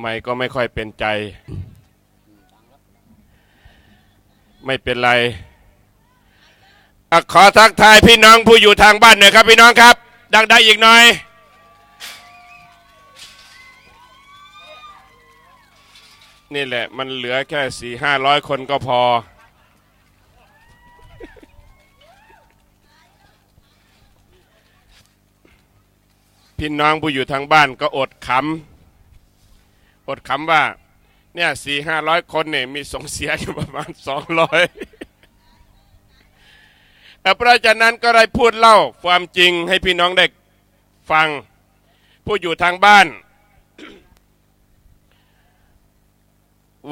ไม่ก็ไม่ค่อยเป็นใจ ไม่เป็นไรอขอทักทายพี่น้องผู้อยู่ทางบ้านหน่อยครับ พี่น้องครับ ดังได้อีกหน่อย นี่แหละมันเหลือแค่สี่ห้าร้อยคนก็พอ พี่น้องผู้อยู่ทางบ้านก็อดขำ อดขำว่า เนี่ยสี่ห้าร้อยคนเนี่ยมีส่งเสียอยู่ประมาณสองร้อยเพราะฉะนั้นก็ได้พูดเล่าความจริงให้พี่น้องได้ฟัง ผู้อยู่ทางบ้าน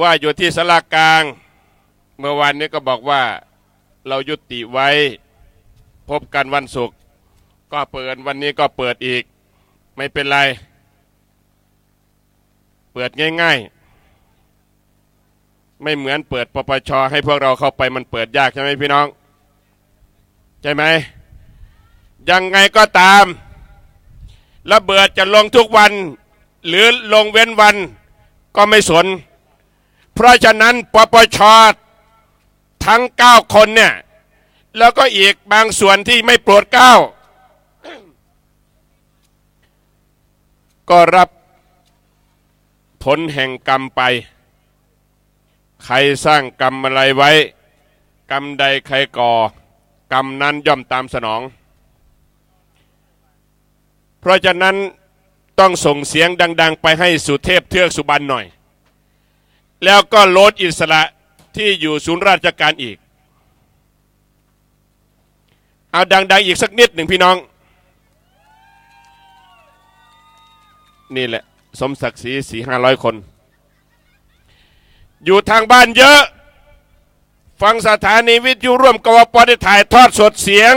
ว่าอยู่ที่สลากลาง เมื่อวานนี้ก็บอกว่าเรายุติไว้ พบกันวันศุกร์ก็เปิดวันนี้ก็เปิดอีก ไม่เป็นไร เปิดง่ายๆ ไม่เหมือนเปิดปปชให้พวกเราเข้าไปมันเปิดยากใช่ไหมพี่น้อง ใช่ไหม ยังไงก็ตามระเบิดจะลงทุกวัน หรือลงเว้นวันก็ไม่สน เพราะฉะนั้นปปชทั้ง 9 คนเนี่ย แล้วก็อีกบางส่วนที่ไม่โปรดเก้า ก็รับ ผลแห่งกรรมไป ใครสร้างกรรมอะไรไว้ กรรมใดใครก่อ กรรมนั้นย่อมตามสนอง เพราะฉะนั้นต้องส่งเสียงดัง ๆ ไปให้สุเทพเทือกสุบรรณหน่อย แล้วก็โลดอิสระที่อยู่ศูนย์ราชการอีก เอาดัง ๆ อีกสักนิดหนึ่งพี่น้อง นี่แหละ สมศักดิ์ศรีสี่ห้าร้อยคน อยู่ทางบ้านเยอะ ฟังสถานีวิทยุร่วมกวปได้ถ่ายทอดสดเสียง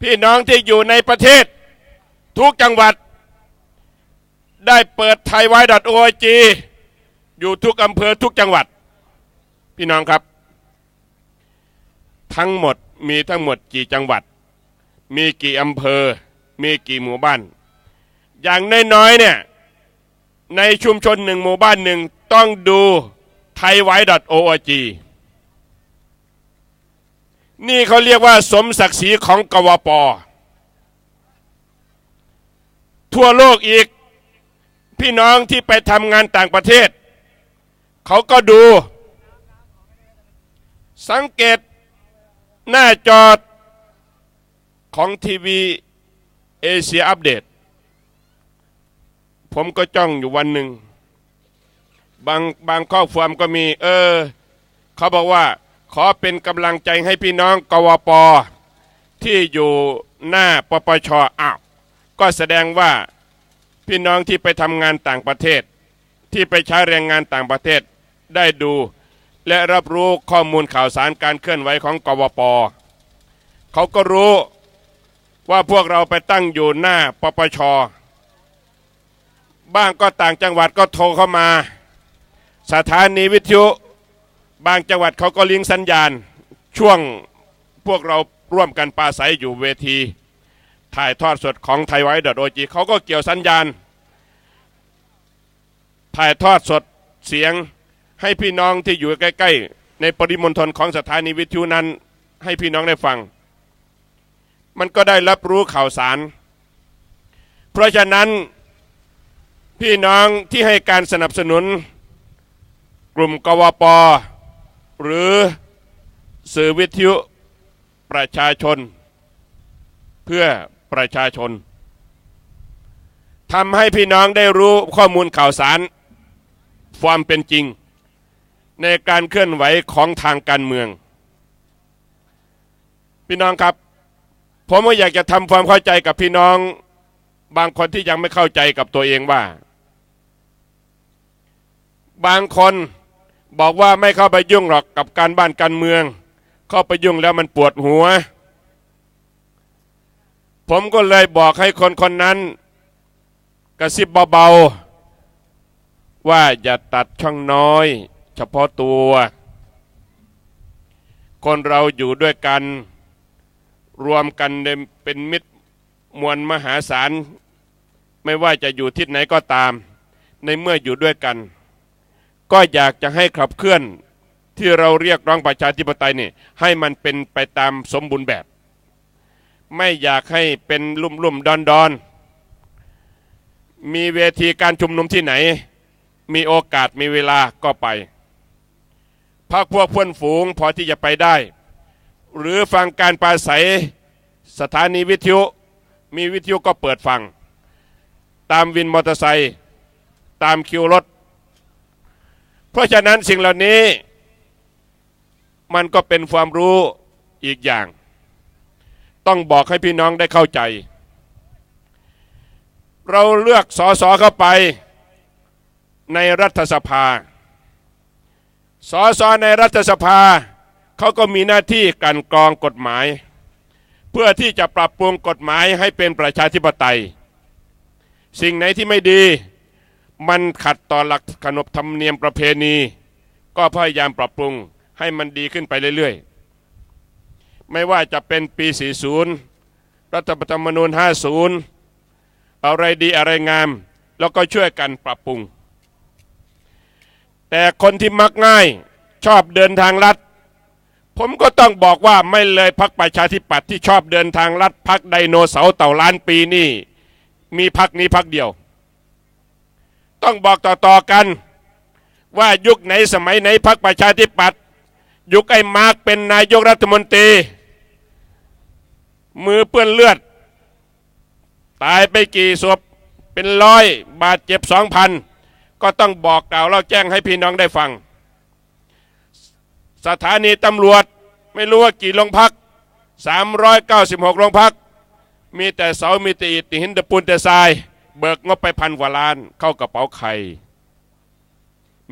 พี่น้องที่อยู่ในประเทศ ทุกจังหวัด ได้เปิดไทยไว้ดอทโอจีอยู่ทุกอำเภอทุกจังหวัด พี่น้องครับ ทั้งหมดมีทั้งหมดกี่จังหวัด มีกี่อำเภอ มีกี่หมู่บ้าน อย่างน้อยๆเนี่ยในชุมชนหนึ่งหมู่บ้านหนึ่งต้องดูไทยไว้ .org นี่เขาเรียกว่าสมศักดิ์ศรีของกวป ทั่วโลกอีก พี่น้องที่ไปทำงานต่างประเทศ เขาก็ดู สังเกตหน้าจอของทีวีเอเชียอัปเดต ผมก็จ้องอยู่วันหนึ่ง บางบางข้อความก็มี เออ เขาบอกว่า ขอเป็นกำลังใจให้พี่น้องกวปที่อยู่หน้าปปชอ้าวก็แสดงว่าพี่น้องที่ไปทำงานต่างประเทศ ที่ไปใช้แรงงานต่างประเทศได้ดู และรับรู้ข้อมูลข่าวสารการเคลื่อนไหวของกวปเขาก็รู้ว่าพวกเราไปตั้งอยู่หน้าปปช บ้างก็ต่างจังหวัดก็โทรเข้ามา สถานีวิทยุ บางจังหวัดเขาก็ลิงก์สัญญาณ ช่วงพวกเราร่วมกันปาศัยอยู่เวที ถ่ายทอดสดของไทยไว้ดอทโอจีเขาก็เกี่ยวสัญญาณ ถ่ายทอดสดเสียงให้พี่น้องที่อยู่ใกล้ ๆ ในปริมณฑลของสถานีวิทยุนั้น ให้พี่น้องได้ฟัง มันก็ได้รับรู้ข่าวสาร เพราะฉะนั้น พี่น้องที่ให้การสนับสนุน กลุ่มกวปหรือสื่อวิทยุประชาชน เพื่อประชาชนทำให้พี่น้องได้รู้ข้อมูลข่าวสาร ความเป็นจริง ในการเคลื่อนไหวของทางการเมือง พี่น้องครับ ผมก็อยากจะทำความเข้าใจกับพี่น้องบางคนที่ยังไม่เข้าใจกับตัวเองว่า บางคนบอกว่าไม่เข้าไปยุ่งหรอกกับการบ้านการเมือง เข้าไปยุ่งแล้วมันปวดหัว ผมก็เลยบอกให้คนคนนั้นกระซิบเบาๆ ว่าอย่าตัดช่องน้อย เฉพาะตัว คนเราอยู่ด้วยกัน รวมกันเป็นมิตรมวลมหาศาล ไม่ว่าจะอยู่ทิศไหนก็ตาม ในเมื่ออยู่ด้วยกัน ก็อยากจะให้ขับเคลื่อนที่เราเรียกร้องประชาธิปไตยนี่ให้มันเป็นไปตามสมบูรณ์แบบ ไม่อยากให้เป็นลุ่มลุ่มดอนดอนมีเวทีการชุมนุมที่ไหน มีโอกาสมีเวลาก็ไปพักพวกเพื่อนฝูงพอที่จะไปได้ หรือฟังการปราศัยสถานีวิทยุ มีวิทยุก็เปิดฟัง ตามวินมอเตอร์ไซค์ตามคิวรถ เพราะฉะนั้นสิ่งเหล่านี้มันก็เป็นความรู้อีกอย่าง ต้องบอกให้พี่น้องได้เข้าใจ เราเลือกสอสอเข้าไปในรัฐสภา สอสอในรัฐสภา เขาก็มีหน้าที่กลันกรองกฎหมาย เพื่อที่จะปรับปรุงกฎหมายให้เป็นประชาธิปไตย สิ่งไหนที่ไม่ดี มันขัดต่อหลักขนบธรรมเนียมประเพณี ก็พยายามปรับปรุงให้มันดีขึ้นไปเรื่อยๆ ไม่ว่าจะเป็นปี 40 รัฐธรรมนูญ 50 อะไรดีอะไรงาม แล้วก็ช่วยกันปรับปรุง แต่คนที่มักง่ายชอบเดินทางลัด ผมก็ต้องบอกว่าไม่เลยพักประชาธิปัตย์ที่ชอบเดินทางลัดพักไดโนเสาร์เต่าล้านปีนี่ มีพักนี้พักเดียว ต้องบอกต่อๆกัน ว่ายุคไหนสมัยไหนพักประชาธิปัตย์ยุคไอ้มาร์กเป็นนายกรัฐมนตรี มือเปื้อนเลือด ตายไปกี่ศพเป็นร้อยบาดเจ็บสองพันก็ต้องบอกกล่าวเล่าแจ้งให้พี่น้องได้ฟัง สถานีตำรวจไม่รู้ว่ากี่โรงพัก 396 โรงพัก มีแต่เสา มีแต่อิฐหินตะปูนแต่ทราย เบิกงบไปพันกว่าล้านเข้ากระเป๋าใคร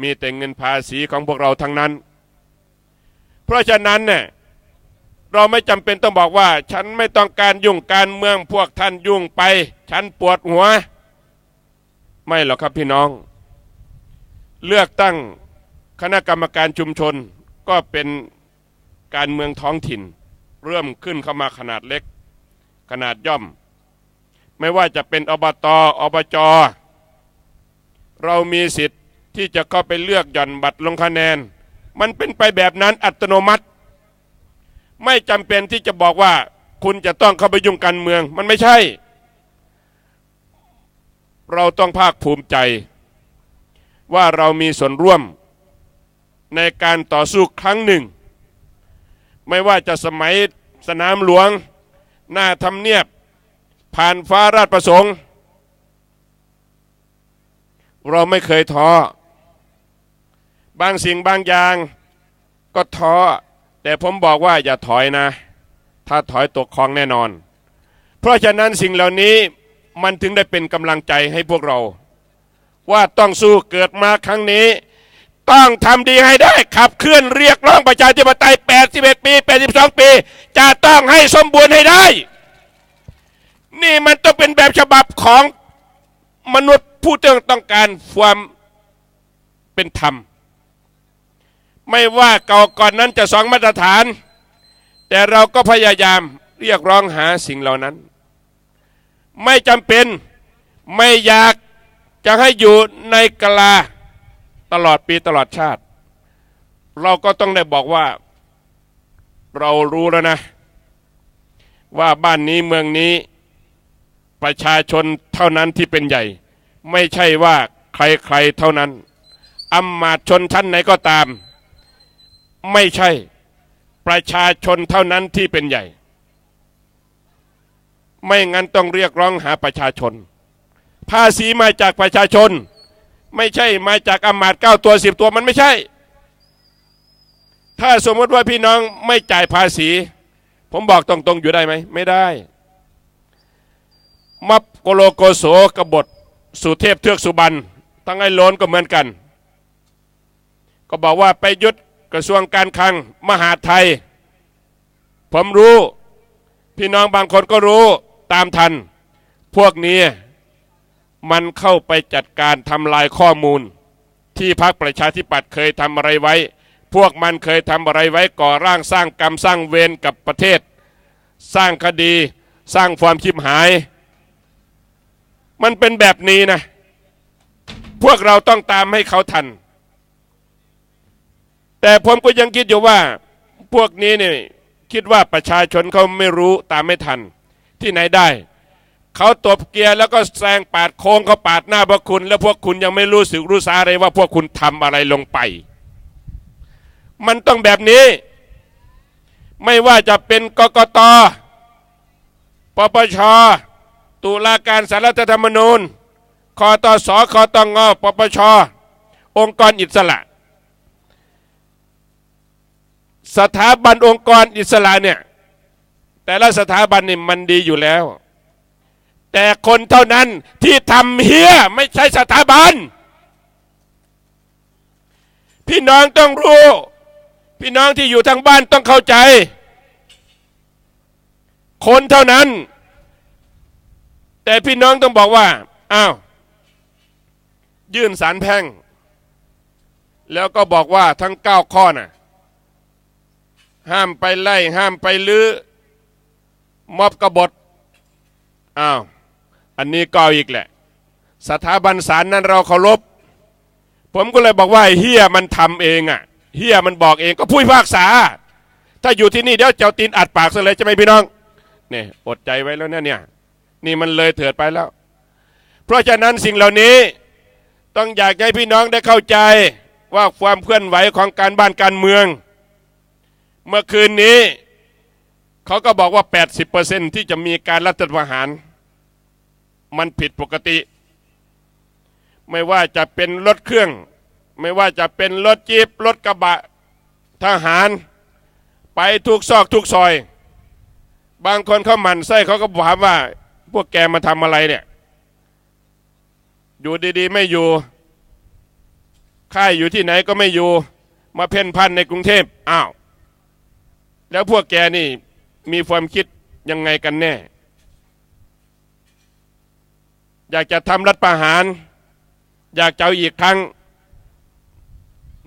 มีแต่เงินภาษีของพวกเราทั้งนั้น เพราะฉะนั้นเนี่ยเราไม่จำเป็นต้องบอกว่า ฉันไม่ต้องการยุ่งการเมืองพวกท่านยุ่งไป ฉันปวดหัว ไม่หรอกครับพี่น้อง เลือกตั้งคณะกรรมการชุมชนก็เป็นการเมืองท้องถิ่น เริ่มขึ้นเข้ามาขนาดเล็ก ขนาดย่อม ไม่ว่าจะเป็นอบตอบจ เรามีสิทธิ์ที่จะเข้าไปเลือกหย่อนบัตรลงคะแนน มันเป็นไปแบบนั้นอัตโนมัติ ไม่จำเป็นที่จะบอกว่าคุณจะต้องเข้าไปยุ่งการเมือง มันไม่ใช่ เราต้องภาคภูมิใจ ว่าเรามีส่วนร่วมในการต่อสู้ครั้งหนึ่ง ไม่ว่าจะสมัยสนามหลวง หน้าทำเนียบ ผ่านฟ้าราชประสงค์ เราไม่เคยท้อ บางสิ่งบางอย่างก็ท้อ แต่ผมบอกว่าอย่าถอยนะ ถ้าถอยตกคลองแน่นอน เพราะฉะนั้นสิ่งเหล่านี้มันถึงได้เป็นกำลังใจให้พวกเรา ว่าต้องสู้เกิดมาครั้งนี้ ต้องทำดีให้ได้ขับเคลื่อนเรียกร้องประชาธิปไตย 81 ปี 82 ปี จะต้องให้สมบูรณ์ให้ได้ นี่มันต้องเป็นแบบฉบับของมนุษย์ผู้ต้องต้องการความเป็นธรรม ไม่ว่าเก่าก่อนนั้นจะสองมาตรฐาน แต่เราก็พยายามเรียกร้องหาสิ่งเหล่านั้น ไม่จำเป็นไม่อยากจะให้อยู่ในกลาตลอดปีตลอดชาติ เราก็ต้องได้บอกว่าเรารู้แล้วนะ ว่าบ้านนี้เมืองนี้ ประชาชนเท่านั้นที่เป็นใหญ่ ไม่ใช่ว่าใครๆเท่านั้นอำมาตชนชั้นไหนก็ตาม ไม่ใช่ประชาชนเท่านั้นที่เป็นใหญ่ ไม่งั้นต้องเรียกร้องหาประชาชน ภาษีมาจากประชาชน ไม่ใช่มาจากอำมาตเก้าตัวสิบตัวมันไม่ใช่ ถ้าสมมติว่าพี่น้องไม่จ่ายภาษี ผมบอกตรงๆอยู่ได้ไหม ไม่ได้ มับโกโลโกโสกบฏสุเทพเทือกสุบรรณทั้งไอ้โลนก็เหมือนกัน ก็บอกว่าไปยุดกระทรวงการคลังมหาไทย ผมรู้ พี่น้องบางคนก็รู้ตามทัน พวกนี้มันเข้าไปจัดการทำลายข้อมูล ที่พรรคประชาธิปัตย์เคยทำอะไรไว้ พวกมันเคยทำอะไรไว้ก่อร่างสร้างกรรมสร้างเวรกับประเทศ สร้างคดี สร้างความชิบหาย มันเป็นแบบนี้นะ พวกเราต้องตามให้เขาทัน แต่ผมก็ยังคิดอยู่ว่า พวกนี้เนี่ยคิดว่าประชาชนเขาไม่รู้ตามไม่ทัน ที่ไหนได้ เขาตบเกียร์แล้วก็แซงปาดโค้งเขาปาดหน้าพวกคุณ แล้วพวกคุณยังไม่รู้สึกรู้สาอะไรว่าพวกคุณทำอะไรลงไป มันต้องแบบนี้ ไม่ว่าจะเป็นกกตปปช ตุลาการสารรัฐธรรมนูญคอตสคอตงปปช องค์กรอิสระ สถาบันองค์กรอิสระเนี่ย แต่ละสถาบันนี่มันดีอยู่แล้ว แต่คนเท่านั้นที่ทำเฮียไม่ใช่สถาบัน พี่น้องต้องรู้ พี่น้องที่อยู่ทางบ้านต้องเข้าใจ คนเท่านั้น แต่พี่น้องต้องบอกว่าอ้าวยื่นสารแพ่ง แล้วก็บอกว่าทั้งเก้าข้อน่ะ ห้ามไปไล่ ห้ามไปลื้อมอบกบฏอ้าวอันนี้ก็เอาอีกแหละ สถาบันศาลนั้นเราเคารพผมก็เลยบอกว่าเฮียมันทำเองอะเฮียมันบอกเองก็ผู้พิพากษา ถ้าอยู่ที่นี่เดี๋ยวเจ้าตีนอัดปากซะเลยใช่ไหมพี่น้องเนี่ยอดใจไว้แล้วเนะเนี่ย นี่มันเลยเถิดไปแล้ว เพราะฉะนั้นสิ่งเหล่านี้ต้องอยากให้พี่น้องได้เข้าใจว่าความเคลื่อนไหวของการบ้านการเมือง เมื่อคืนนี้ เขาก็บอกว่า 80%ที่จะมีการรัฐประหาร มันผิดปกติ ไม่ว่าจะเป็นรถเครื่อง ไม่ว่าจะเป็นรถจีบรถกระบะทหาร ไปทุกซอกทุกซอย บางคนเขาหมั่นไส้เขาก็ถามว่า พวกแกมาทำอะไรเนี่ย อยู่ดีๆ ไม่อยู่ ค่ายอยู่ที่ไหนก็ไม่อยู่ มาเพ่นพันในกรุงเทพอ้าว แล้วพวกแกนี่มีความคิดยังไงกันแน่ อยากจะทำรัฐประหาร อยากจะอาอีกครั้ง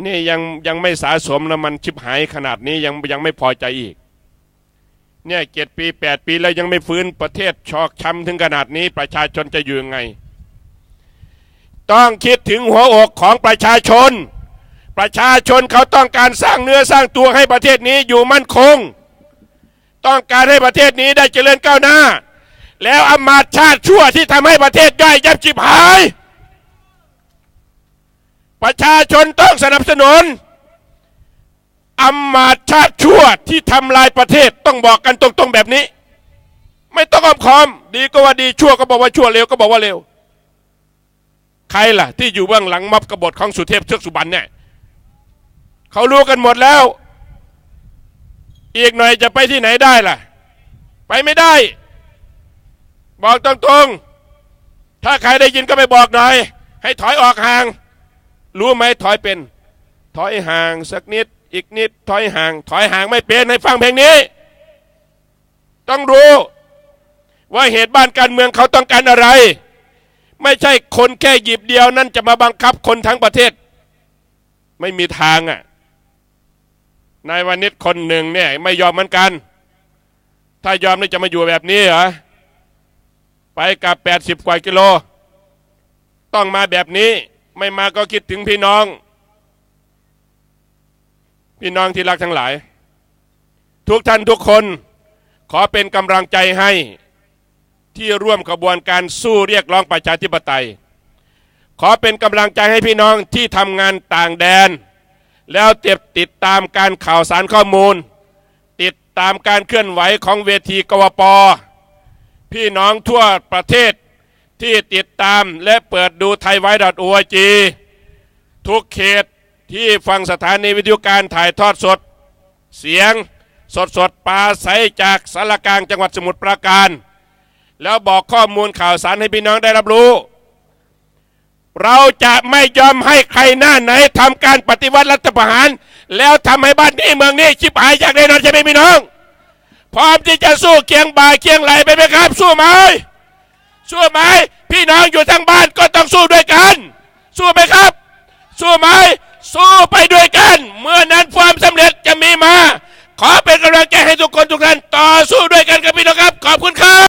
นี่ยังยังไม่สาสมแล้วมันชิบหายขนาดนี้ยังยังไม่พอใจอีก เนี่ยเจ็ดปีแปดปีแล้วยังไม่ฟื้นประเทศชอกช้ำถึงขนาดนี้ประชาชนจะอยู่ยังไง ต้องคิดถึงหัวอกของประชาชน ประชาชนเขาต้องการสร้างเนื้อสร้างตัวให้ประเทศนี้อยู่มั่นคง ต้องการให้ประเทศนี้ได้เจริญก้าวหน้า แล้วอำมาตย์ชาติชั่วที่ทำให้ประเทศย่อยยับจิบหาย ประชาชนต้องสนับสนุน อำมาตชาติชั่วที่ทำลายประเทศต้องบอกกันตรงๆแบบนี้ ไม่ต้องอ้อมค้อม ดีก็ว่าดีชั่วก็บอกว่าชั่วเลวก็บอกว่าเลวใครล่ะ ที่อยู่เบื้องหลังม็อบกบฏของสุเทพเทือกสุบรรณเนี่ยเขารู้กันหมดแล้ว อีกหน่อยจะไปที่ไหนได้ล่ะ ไปไม่ได้ บอกตรงๆ ถ้าใครได้ยินก็ไปบอกหน่อย ให้ถอยออกห่าง รู้ไหมถอยเป็น ถอยห่างสักนิด อีกนิดถอยห่าง ถอยห่างไม่เป็นให้ฟังเพลงนี้ ต้องรู้ ว่าเหตุบ้านการเมืองเขาต้องการอะไร ไม่ใช่คนแค่หยิบเดียวนั่นจะมาบังคับคนทั้งประเทศ ไม่มีทางอะนายวันนิดคนหนึ่งเนี่ยไม่ยอมเหมือนกัน ถ้ายอมนี่จะมาอยู่แบบนี้เหรอไปกับแปดสิบกว่ากิโล ต้องมาแบบนี้ไม่มาก็คิดถึงพี่น้อง พี่น้องที่รักทั้งหลาย ทุกท่านทุกคนขอเป็นกำลังใจให้ที่ร่วมขบวนการสู้เรียกร้องประชาธิปไตย ขอเป็นกำลังใจให้พี่น้องที่ทำงานต่างแดน แล้วเก็บติดตามการข่าวสารข้อมูล ติดตามการเคลื่อนไหวของเวทีกวปพี่น้องทั่วประเทศที่ติดตามและเปิดดูไทยไว้ดอทโอจีทุกเขต ที่ฟังสถานีวิทยุการถ่ายทอดสด เสียงสดสดปลาใสจากสารกลางจังหวัดสมุทรปราการ แล้วบอกข้อมูลข่าวสารให้พี่น้องได้รับรู้ เราจะไม่ยอมให้ใครหน้าไหนทำการปฏิวัติรัฐประหาร แล้วทำให้บ้านนี้เมืองนี้ชิบหายอย่างแน่นอนใช่ไหมพี่น้อง พร้อมที่จะสู้เคียงบ่าเคียงไหลไปไหมครับ สู้ไหมสู้ไหมพี่น้องอยู่ทางบ้านก็ต้องสู้ด้วยกัน สู้ไหมครับ สู้ไหม สู้ไปด้วยกัน เมื่อนั้นความสำเร็จจะมีมา ขอเป็นกำลังใจให้ทุกคนทุกท่านต่อสู้ด้วยกันครับพี่น้องครับ ขอบคุณครับ